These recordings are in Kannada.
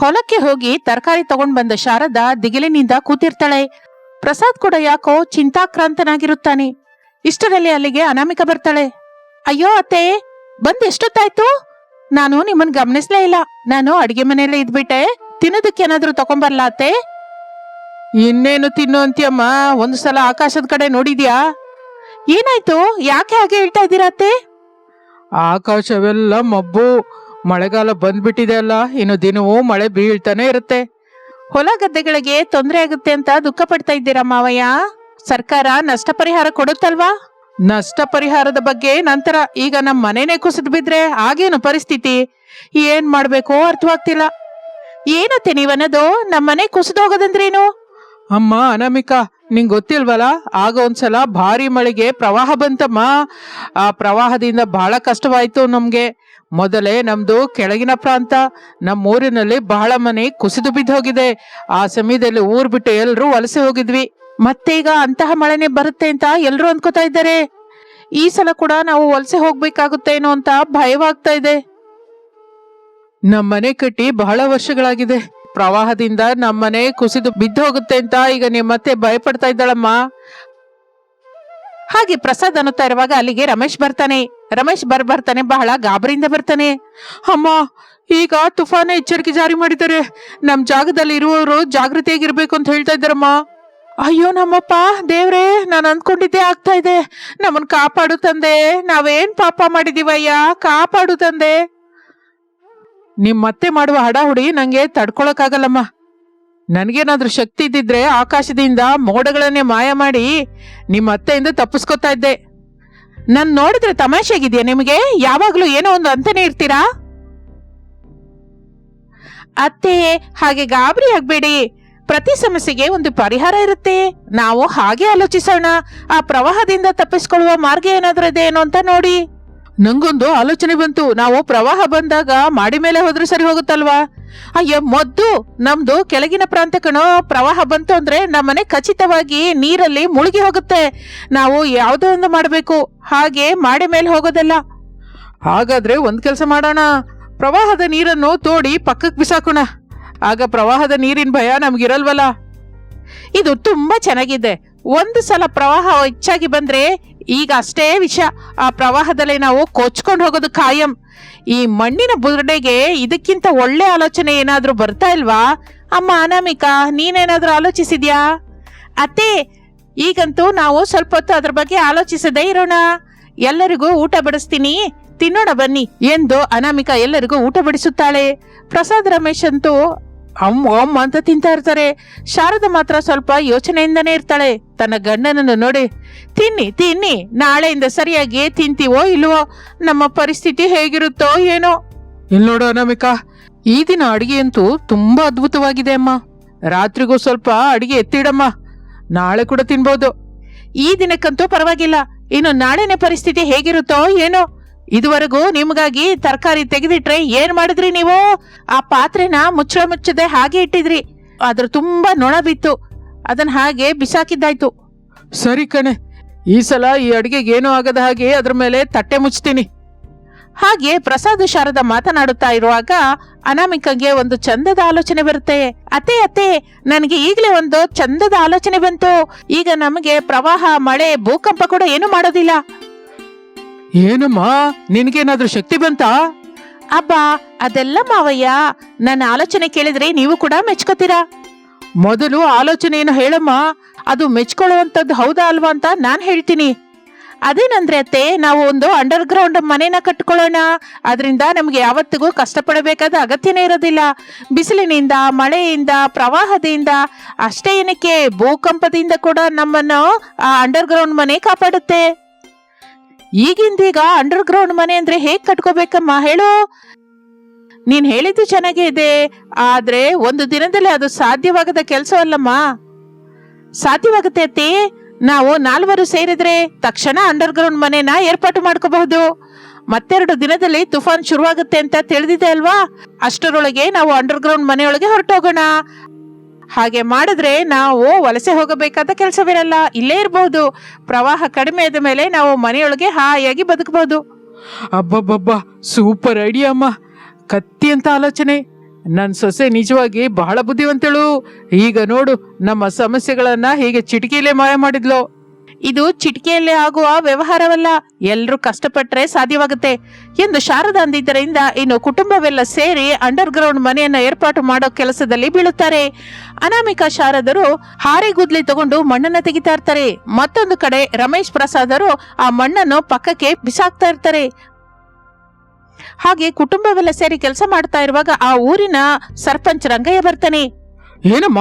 ಹೊಲಕ್ಕೆ ಹೋಗಿ ತರಕಾರಿ ತಗೊಂಡ್ ಬಂದ ಶಾರದಾ ದಿಗಿಲಿನಿಂದ ಕೂತಿರ್ತಾಳೆ. ಪ್ರಸಾದ್ ಕೂಡ ಯಾಕೋ ಚಿಂತಾಕ್ರಾಂತನಾಗಿರುತ್ತಾನೆ. ಇಷ್ಟರಲ್ಲಿ ಅಲ್ಲಿಗೆ ಅನಾಮಿಕ ಬರ್ತಾಳೆ. ಅಯ್ಯೋ ಅತ್ತೆ, ಬಂದ್ ಎಷ್ಟೊತ್ತಾಯ್ತು? ನಾನು ನಿಮ್ಮನ್ ಗಮನಿಸ್ಲೇ ಇಲ್ಲ. ನಾನು ಅಡಿಗೆ ಮನೆಯಲ್ಲೇ ಇದ್ಬಿಟ್ಟೆ. ತಿನ್ನೋದಕ್ಕೆ ಏನಾದ್ರೂ ತಗೊಂಬರ್ಲಾ ಅತ್ತೆ? ಇನ್ನೇನು ತಿನ್ನು ಅಂತೀಯಮ್ಮ, ಒಂದು ಸಲ ಆಕಾಶದ ಕಡೆ ನೋಡಿದ್ಯಾ? ಏನಾಯ್ತು? ಯಾಕೆ ಹಾಗೆ ಹೇಳ್ತಾ ಇದ್ದೀರಾ ಅತ್ತೆ? ಆಕಾಶವೆಲ್ಲ ಮಬ್ಬು. ಮಳೆಗಾಲ ಬಂದ್ಬಿಟ್ಟಿದೆ ಅಲ್ಲ, ಇನ್ನು ದಿನವೂ ಮಳೆ ಬೀಳ್ತಾನೆ ಇರುತ್ತೆ. ಹೊಲ ಗದ್ದೆಗಳಿಗೆ ತೊಂದರೆ ಆಗುತ್ತೆ ಅಂತ ದುಃಖ ಪಡ್ತಾ ಇದ್ದೀರಾ ಮಾವಯ್ಯ? ಸರ್ಕಾರ ನಷ್ಟ ಪರಿಹಾರ ಕೊಡುತ್ತಲ್ವಾ? ನಷ್ಟ ಪರಿಹಾರದ ಬಗ್ಗೆ ನಂತರ ಈಗ ನಮ್ಮ ಮನೆನೇ ಕುಸಿದು ಬಿದ್ರೆ ಆಗೇನು ಪರಿಸ್ಥಿತಿ? ಏನ್ ಮಾಡ್ಬೇಕೋ ಅರ್ಥವಾಗ್ತಿಲ್ಲ. ಏನತ್ತೆ ನೀವನ್ನೋದು? ನಮ್ಮ ಮನೆ ಕುಸಿದು ಹೋಗೋದಂದ್ರೇನು? ಅಮ್ಮ, ಅನಮಿಕಾ, ನಿಂಗೆ ಗೊತ್ತಿಲ್ವಲ್ಲ? ಆಗ ಒಂದ್ಸಲ ಭಾರಿ ಮಳೆಗೆ ಪ್ರವಾಹ ಬಂತಮ್ಮ. ಆ ಪ್ರವಾಹದಿಂದ ಬಹಳ ಕಷ್ಟವಾಯ್ತು ನಮ್ಗೆ. ಮೊದಲೇ ನಮ್ದು ಕೆಳಗಿನ ಪ್ರಾಂತ ನಮ್ಮ ಊರಿನಲ್ಲಿ ಬಹಳ ಮನೆ ಕುಸಿದು ಬಿದ್ದು ಹೋಗಿದೆ ಆ ಸಮಯದಲ್ಲಿ ಊರ್ ಬಿಟ್ಟು ಎಲ್ಲರೂ ವಲಸೆ ಹೋಗಿದ್ವಿ. ಮತ್ತೆ ಈಗ ಅಂತಹ ಮಳೆನೇ ಬರುತ್ತೆ ಅಂತ ಎಲ್ಲರೂ ಅನ್ಕೋತಾ ಇದ್ದಾರೆ. ಈ ಸಲ ಕೂಡ ನಾವು ವಲಸೆ ಹೋಗ್ಬೇಕಾಗುತ್ತೇನೋ ಅಂತ ಭಯವಾಗ್ತಾ ಇದೆ. ನಮ್ಮನೆ ಕಟ್ಟಿ ಬಹಳ ವರ್ಷಗಳಾಗಿದೆ. ಪ್ರವಾಹದಿಂದ ನಮ್ಮನೆ ಕುಸಿದು ಬಿದ್ದು ಹೋಗುತ್ತೆ ಅಂತ ಈಗ ನಿಮ್ಮತ್ತೆ ಭಯಪಡ್ತಾ ಇದ್ದಾಳಮ್ಮ. ಹಾಗೆ ಪ್ರಸಾದ್ ಅನ್ನುತ್ತಾ ಇರುವಾಗ ಅಲ್ಲಿಗೆ ರಮೇಶ್ ಬರ್ತಾನೆ. ರಮೇಶ್ ಬರ್ ಬರ್ತಾನೆ, ಬಹಳ ಗಾಬರಿಯಿಂದ ಬರ್ತಾನೆ. ಅಮ್ಮ, ಈಗ ತುಫಾನ ಎಚ್ಚರಿಕೆ ಜಾರಿ ಮಾಡಿದ್ದಾರೆ. ನಮ್ ಜಾಗದಲ್ಲಿ ಇರುವವರು ಜಾಗೃತಿಯಾಗಿರ್ಬೇಕು ಅಂತ ಹೇಳ್ತಾ ಇದ್ದಾರಮ್ಮ. ಅಯ್ಯೋ ನಮ್ಮಪ್ಪ, ದೇವ್ರೇ, ನಾನು ಅಂದ್ಕೊಂಡಿದ್ದೆ ಆಗ್ತಾ ಇದೆ. ನಮ್ಮನ್ ಕಾಪಾಡು ತಂದೆ. ನಾವೇನ್ ಪಾಪ ಮಾಡಿದೀವಯ್ಯ ಕಾಪಾಡು ತಂದೆ. ನಿಮ್ಮತ್ತೆ ಮಾಡುವ ಮಾಡುವ ಹಡಾಹುಡಿ ನಂಗೆ ತಡ್ಕೊಳಕ್ಕಾಗಲ್ಲಮ್ಮ. ನನ್ಗೇನಾದ್ರೂ ಶಕ್ತಿ ಇದ್ದಿದ್ರೆ ಆಕಾಶದಿಂದ ಮೋಡಗಳನ್ನೇ ಮಾಯ ಮಾಡಿ ನಿಮ್ಮ ಅತ್ತೆಯಿಂದ ತಪ್ಪಿಸ್ಕೊತಾ ಇದ್ದೆ. ನನ್ ನೋಡಿದ್ರೆ ತಮಾಷೆಗಿದೆಯಾ ನಿಮಗೆ? ಯಾವಾಗಲೂ ಏನೋ ಒಂದು ಅಂತಾನೆ ಇರ್ತೀರಾ? ಅತ್ತೆ, ಹಾಗೆ ಗಾಬರಿ ಆಗ್ಬೇಡಿ. ಪ್ರತಿ ಸಮಸ್ಯೆಗೆ ಒಂದು ಪರಿಹಾರ ಇರುತ್ತೆ. ನಾವು ಹಾಗೆ ಆಲೋಚಿಸೋಣ. ಆ ಪ್ರವಾಹದಿಂದ ತಪ್ಪಿಸ್ಕೊಳ್ಳುವ ಮಾರ್ಗ ಏನಾದ್ರೂ ಇದೆ ಏನೋ ಅಂತ ನೋಡಿ. ನಂಗೊಂದು ಆಲೋಚನೆ ಬಂತು. ನಾವು ಪ್ರವಾಹ ಬಂದಾಗ ಮಾಡಿ ಮೇಲೆ ಹೋದ್ರೆ ಸರಿ ಹೋಗುತ್ತಲ್ವಾ? ಅಯ್ಯ, ಮೊದ್ದು ನಮ್ದು ಕೆಳಗಿನ ಪ್ರಾಂತ ಪ್ರವಾಹ ಬಂತು ಅಂದ್ರೆ ನಮ್ಮನೆ ಖಚಿತವಾಗಿ ನೀರಲ್ಲಿ ಮುಳುಗಿ ಹೋಗುತ್ತೆ. ನಾವು ಯಾವುದೋ ಒಂದು ಮಾಡಬೇಕು. ಹಾಗೆ ಮಾಡಿ ಮೇಲೆ ಹೋಗೋದಲ್ಲ. ಹಾಗಾದ್ರೆ ಒಂದ್ ಕೆಲಸ ಮಾಡೋಣ. ಪ್ರವಾಹದ ನೀರನ್ನು ತೋಡಿ ಪಕ್ಕಕ್ಕೆ ಬಿಸಾಕೋಣ. ಆಗ ಪ್ರವಾಹದ ನೀರಿನ ಭಯ ನಮ್ಗಿರಲ್ವಲ್ಲ? ಇದು ತುಂಬಾ ಚೆನ್ನಾಗಿದೆ. ಒಂದು ಸಲ ಪ್ರವಾಹ ಹೆಚ್ಚಾಗಿ ಬಂದ್ರೆ ಈಗ ಅಷ್ಟೇ ವಿಷಯ ಆ ಪ್ರವಾಹದಲ್ಲಿ ನಾವು ಕೊಚ್ಕೊಂಡು ಹೋಗೋದು ಕಾಯಂ ಈ ಮಣ್ಣಿನ ಬುರುಡೆಗೆ ಇದಕ್ಕಿಂತ ಒಳ್ಳೆ ಆಲೋಚನೆ ಏನಾದರೂ ಬರ್ತಾ ಇಲ್ವಾ? ಅಮ್ಮ, ಅನಾಮಿಕಾ, ನೀನೇನಾದರೂ ಆಲೋಚಿಸಿದ್ಯಾ? ಅತ್ತೆ, ಈಗಂತೂ ನಾವು ಸ್ವಲ್ಪ ಹೊತ್ತು ಅದ್ರ ಬಗ್ಗೆ ಆಲೋಚಿಸದೇ ಇರೋಣ. ಎಲ್ಲರಿಗೂ ಊಟ ಬಡಿಸ್ತೀನಿ. ತಿನ್ನೋಣ ಬನ್ನಿ ಎಂದು ಅನಾಮಿಕಾ ಎಲ್ಲರಿಗೂ ಊಟ ಬಡಿಸುತ್ತಾಳೆ. ಪ್ರಸಾದ್ ರಮೇಶ್ ಅಂತೂ ಅಮ್ ಅಮ್ಮ ಅಂತ ತಿಂತಾ ಇರ್ತಾರೆ. ಶಾರದ ಮಾತ್ರ ಸ್ವಲ್ಪ ಯೋಚನೆಯಿಂದನೇ ಇರ್ತಾಳೆ. ತನ್ನ ಗಂಡನನ್ನು ನೋಡಿ ತಿನ್ನಿ ತಿನ್ನಿ ನಾಳೆಯಿಂದ ಸರಿಯಾಗಿ ತಿಂತೀವೋ ಇಲ್ವೋ ನಮ್ಮ ಪರಿಸ್ಥಿತಿ ಹೇಗಿರುತ್ತೋ ಏನೋ. ಇಲ್ಲಿ ನೋಡು ಅನಾಮಿಕಾ ಈ ದಿನ ಅಡಿಗೆ ಅಂತೂ ತುಂಬಾ ಅದ್ಭುತವಾಗಿದೆ ಅಮ್ಮ. ರಾತ್ರಿಗೂ ಸ್ವಲ್ಪ ಅಡಿಗೆ ಎತ್ತಿಡಮ್ಮ. ನಾಳೆ ಕೂಡ ತಿನ್ಬೋದು. ಈ ದಿನಕ್ಕಂತೂ ಪರವಾಗಿಲ್ಲ. ಇನ್ನು ನಾಳೆನೇ ಪರಿಸ್ಥಿತಿ ಹೇಗಿರುತ್ತೋ ಏನೋ. ಇದುವರೆಗೂ ನಿಮ್ಗಾಗಿ ತರಕಾರಿ ತೆಗೆದಿಟ್ರೆ ಏನ್ ಮಾಡಿದ್ರಿ ನೀವು? ಆ ಪಾತ್ರೆನ ಮುಚ್ಚಳ ಮುಚ್ಚದೆ ಹಾಗೆ ಇಟ್ಟಿದ್ರಿ. ಅದ್ರ ತುಂಬಾ ನೊಣ ಬಿತ್ತು. ಅದನ್ನ ಹಾಗೆ ಬಿಸಾಕಿದ್ದಾಯ್ತು. ಸರಿ ಕಣೆ. ಈ ಸಲ ಈ ಅಡಿಗೆಗೆ ಏನೂ ಆಗದ ಹಾಗೆ ಅದ್ರ ಮೇಲೆ ತಟ್ಟೆ ಮುಚ್ತೀನಿ. ಹಾಗೆ ಪ್ರಸಾದ ಶಾರದ ಮಾತನಾಡುತ್ತಾ ಇರುವಾಗ ಅನಾಮಿಕಂಗೆ ಒಂದು ಚಂದದ ಆಲೋಚನೆ ಬರುತ್ತೆ. ಅತ್ತೆ ಅತ್ತೆ ನನಗೆ ಈಗಲೇ ಒಂದು ಚಂದದ ಆಲೋಚನೆ ಬಂತು. ಈಗ ನಮಗೆ ಪ್ರವಾಹ ಮಳೆ ಭೂಕಂಪ ಕೂಡ ಏನು ಮಾಡೋದಿಲ್ಲ. ಏನಮ್ಮ ನಿನ್ಗೇನಾದ್ರೂ ಶಕ್ತಿ ಬಂತಾ? ಅಬ್ಬಾ ಅದೆಲ್ಲ ಮಾವಯ್ಯ ನನ್ನ ಆಲೋಚನೆ ಕೇಳಿದ್ರೆ ನೀವು ಕೂಡ ಮೆಚ್ಕೋತೀರಾ? ಮೊದಲು ಆಲೋಚನೆಯನ್ನು ಹೇಳಮ್ಮ ಅದು ಮೆಚ್ಕೊಳ್ಳುವಂಥದ್ದು ಹೌದಾ ಅಲ್ವಾ ಅಂತ ನಾನು ಹೇಳ್ತೀನಿ. ಅದೇನಂದ್ರೆ ಅತ್ತೆ ನಾವು ಒಂದು ಅಂಡರ್ ಗ್ರೌಂಡ್ ಮನೇನ ಕಟ್ಕೊಳ್ಳೋಣ ಅದರಿಂದ ನಮ್ಗೆ ಯಾವತ್ತಿಗೂ ಕಷ್ಟಪಡಬೇಕಾದ ಅಗತ್ಯನೇ ಇರೋದಿಲ್ಲ. ಬಿಸಿಲಿನಿಂದ ಮಳೆಯಿಂದ ಪ್ರವಾಹದಿಂದ ಅಷ್ಟೇ ಏನಕ್ಕೆ ಭೂಕಂಪದಿಂದ ಕೂಡ ನಮ್ಮನ್ನು ಆ ಅಂಡರ್ ಗ್ರೌಂಡ್ ಮನೆ ಕಾಪಾಡುತ್ತೆ. ಈಗಿಂದೀಗ ಅಂಡರ್ ಗ್ರೌಂಡ್ ಮನೆ ಅಂದ್ರೆ ಹೇಗ್ ಕಟ್ಕೋಬೇಕಮ್ಮ ಹೇಳು? ನೀನ್ ಹೇಳಿದ್ದು ಚೆನ್ನಾಗೇ ಇದೆ, ಆದ್ರೆ ಒಂದು ದಿನದಲ್ಲಿ ಅದು ಸಾಧ್ಯವಾಗದ ಕೆಲಸ ಅಲ್ಲಮ್ಮ. ಸಾಧ್ಯವಾಗುತ್ತೆ ಅತ್ತಿ, ನಾವು ನಾಲ್ವರು ಸೇರಿದ್ರೆ ತಕ್ಷಣ ಅಂಡರ್ ಗ್ರೌಂಡ್ ಮನೆನ ಏರ್ಪಾಟು ಮಾಡ್ಕೋಬಹುದು. ಮತ್ತೆರಡು ದಿನದಲ್ಲಿ ತುಫಾನ್ ಶುರುವಾಗುತ್ತೆ ಅಂತ ತಿಳಿದಿದೆ ಅಲ್ವಾ? ಅಷ್ಟರೊಳಗೆ ನಾವು ಅಂಡರ್ ಗ್ರೌಂಡ್ ಮನೆಯೊಳಗೆ ಹೊರಟೋಗೋಣ. ಹಾಗೆ ಮಾಡಿದ್ರೆ ನಾವು ವಲಸೆ ಹೋಗಬೇಕಾದ ಕೆಲಸವಿರಲ್ಲ ಇಲ್ಲೇ ಇರಬಹುದು ಪ್ರವಾಹ ಕಡಿಮೆ ಆದ ಮೇಲೆ ನಾವು ಮನೆಯೊಳಗೆ ಹಾಯಾಗಿ ಬದುಕಬಹುದು ಅಬ್ಬಬ್ಬಬ್ಬ ಸೂಪರ್ ಐಡಿಯಾ ಅಮ್ಮ. ಕತ್ತಿ ಅಂತ ಆಲೋಚನೆ. ನನ್ನ ಸೊಸೆ ನಿಜವಾಗಿ ಬಹಳ ಬುದ್ಧಿವಂತಳು. ಈಗ ನೋಡು, ನಮ್ಮ ಸಮಸ್ಯೆಗಳನ್ನ ಹೀಗೆ ಚಿಟಿಕೆಯಲ್ಲೇ ಮಾಯ ಮಾಡಿದ್ಲು. ಇದು ಚಿಟಿಕೆಯಲ್ಲಿ ಆಗುವ ವ್ಯವಹಾರವಲ್ಲ. ಎಲ್ಲರೂ ಕಷ್ಟಪಟ್ಟರೆ ಸಾಧ್ಯವಾಗುತ್ತೆ ಎಂದು ಶಾರದಾ ಅಂದಿದ್ದರಿಂದ ಇನ್ನು ಕುಟುಂಬವೆಲ್ಲ ಸೇರಿ ಅಂಡರ್ ಗ್ರೌಂಡ್ ಮನೆಯನ್ನ ಏರ್ಪಾಟು ಮಾಡೋ ಕೆಲಸದಲ್ಲಿ ಬೀಳುತ್ತಾರೆ. ಅನಾಮಿಕಾ ಶಾರದರು ಹಾರೆ ಗುದ್ಲಿ ತಗೊಂಡು ಮಣ್ಣನ್ನ ತೆಗಿತಾ ಇರ್ತಾರೆ. ಮತ್ತೊಂದು ಕಡೆ ರಮೇಶ್ ಪ್ರಸಾದರು ಆ ಮಣ್ಣನ್ನು ಪಕ್ಕಕ್ಕೆ ಬಿಸಾಕ್ತಾ ಇರ್ತಾರೆ. ಹಾಗೆ ಕುಟುಂಬವೆಲ್ಲ ಸೇರಿ ಕೆಲಸ ಮಾಡ್ತಾ ಇರುವಾಗ ಆ ಊರಿನ ಸರ್ಪಂಚ್ ರಂಗಯ್ಯ ಬರ್ತಾನೆ. ಏನಮ್ಮ?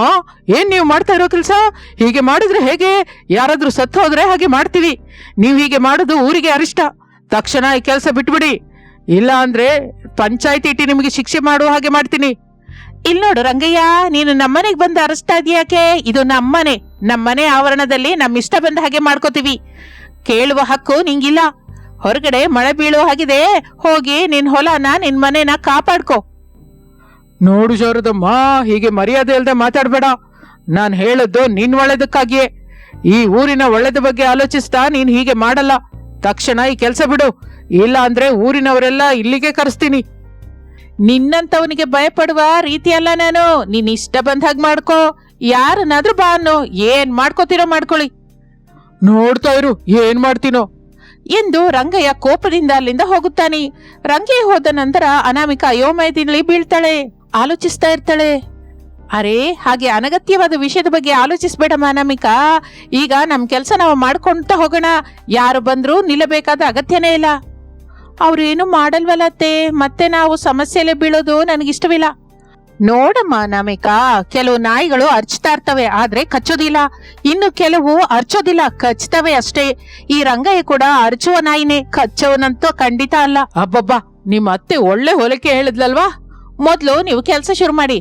ಏನ್ ನೀವು ಮಾಡ್ತಾ ಇರೋ ಕೆಲಸ? ಹೀಗೆ ಮಾಡಿದ್ರೆ ಹೇಗೆ? ಯಾರಾದ್ರೂ ಸತ್ತು ಹೋದ್ರೆ ಹಾಗೆ ಮಾಡ್ತೀವಿ. ನೀವು ಹೀಗೆ ಮಾಡೋದು ಊರಿಗೆ ಅರಿಷ್ಟ. ತಕ್ಷಣ ಈ ಕೆಲಸ ಬಿಟ್ಬಿಡಿ. ಇಲ್ಲ ಅಂದ್ರೆ ಪಂಚಾಯತಿ ಇಟ್ಟು ನಿಮಗೆ ಶಿಕ್ಷೆ ಮಾಡುವ ಹಾಗೆ ಮಾಡ್ತೀನಿ. ಇಲ್ಲಿ ನೋಡು ರಂಗಯ್ಯ, ನೀನು ನಮ್ಮನೆಗೆ ಬಂದು ಅರಸ್ತಾ ಇದೆಯಾಕೆ ಇದು ನಮ್ಮನೆ. ನಮ್ಮನೆ ಆವರಣದಲ್ಲಿ ನಮ್ಮ ಇಷ್ಟ ಬಂದ ಹಾಗೆ ಮಾಡ್ಕೋತೀವಿ. ಕೇಳುವ ಹಕ್ಕು ನಿಂಗಿಲ್ಲ. ಹೊರಗಡೆ ಮಳೆ ಬೀಳೋ ಹಾಗಿದೆ. ಹೋಗಿ ನಿನ್ನ ಹೊಲನ ನಿನ್ನ ಮನೇನ ಕಾಪಾಡ್ಕೋ. ನೋಡು ಶಾರದಮ್ಮ, ಹೀಗೆ ಮರ್ಯಾದೆ ಇಲ್ದೆ ಮಾತಾಡ್ಬೇಡ. ನಾನ್ ಹೇಳದ್ದು ನಿನ್ ಒಳ್ಳೇದಕ್ಕಾಗಿಯೇ. ಈ ಊರಿನ ಒಳ್ಳೇದ ಬಗ್ಗೆ ಆಲೋಚಿಸ್ತಾ ನೀನ್ ಹೀಗೆ ಮಾಡಲ್ಲ. ತಕ್ಷಣ ಈ ಕೆಲಸ ಬಿಡು. ಇಲ್ಲ ಅಂದ್ರೆ ಊರಿನವರೆಲ್ಲ ಇಲ್ಲಿಗೆ ಕರೆಸ್ತೀನಿ. ನಿನ್ನಂತವನಿಗೆ ಭಯಪಡುವ ರೀತಿ ಅಲ್ಲ ನಾನು. ನೀನ್ ಇಷ್ಟ ಬಂದಾಗ ಮಾಡ್ಕೋ. ಯಾರನ್ನಾದ್ರೂ ಬಾ ಅನ್ನೋ. ಏನ್ ಮಾಡ್ಕೋತೀರೋ ಮಾಡ್ಕೊಳ್ಳಿ. ನೋಡ್ತಾ ಇರು, ಏನ್ ಮಾಡ್ತೀನೋ. ಎಂದು ರಂಗಯ್ಯ ಕೋಪದಿಂದ ಅಲ್ಲಿಂದ ಹೋಗುತ್ತಾನೆ. ರಂಗಯ್ಯ ಹೋದ ನಂತರ ಅನಾಮಿಕ ಅಯೋಮಯದಲ್ಲಿ ಬೀಳ್ತಾಳೆ. ಆಲೋಚಿಸ್ತಾ ಇರ್ತಾಳೆ. ಅರೆ, ಹಾಗೆ ಅನಗತ್ಯವಾದ ವಿಷಯದ ಬಗ್ಗೆ ಆಲೋಚಿಸ್ಬೇಡ ಮಾನಮಿಕಾ. ಈಗ ನಮ್ ಕೆಲಸ ನಾವು ಮಾಡ್ಕೊಂತ ಹೋಗೋಣ. ಯಾರು ಬಂದರೂ ನಿಲ್ಲಬೇಕಾದ ಅಗತ್ಯನೇ ಇಲ್ಲ. ಅವ್ರು ಏನು ಮಾಡಲ್ವಲ್ಲತ್ತೆ ಮತ್ತೆ ನಾವು ಸಮಸ್ಯೆಲೆ ಬೀಳೋದು ನನಗಿಷ್ಟವಿಲ್ಲ. ನೋಡಮ್ಮ ನಮಿಕಾ ಕೆಲವು ನಾಯಿಗಳು ಅರ್ಚ್ತಾ ಇರ್ತವೆ, ಆದ್ರೆ ಕಚ್ಚೋದಿಲ್ಲ. ಇನ್ನು ಕೆಲವು ಅರ್ಚೋದಿಲ್ಲ ಕಚ್ತವೆ ಅಷ್ಟೇ. ಈ ರಂಗಯ್ಯ ಕೂಡ ಅರ್ಚುವ ನಾಯಿನೇ, ಕಚ್ಚೋನಂತೂ ಖಂಡಿತ ಅಲ್ಲ. ಅಬ್ಬಬ್ಬಾ ನಿಮ್ಮ ಅತ್ತೆ ಒಳ್ಳೆ ಹೊಲಕೆ ಹೇಳಿದ್ಲಲ್ವಾ? ಮೊದ್ಲು ನೀವು ಕೆಲಸ ಶುರು ಮಾಡಿ.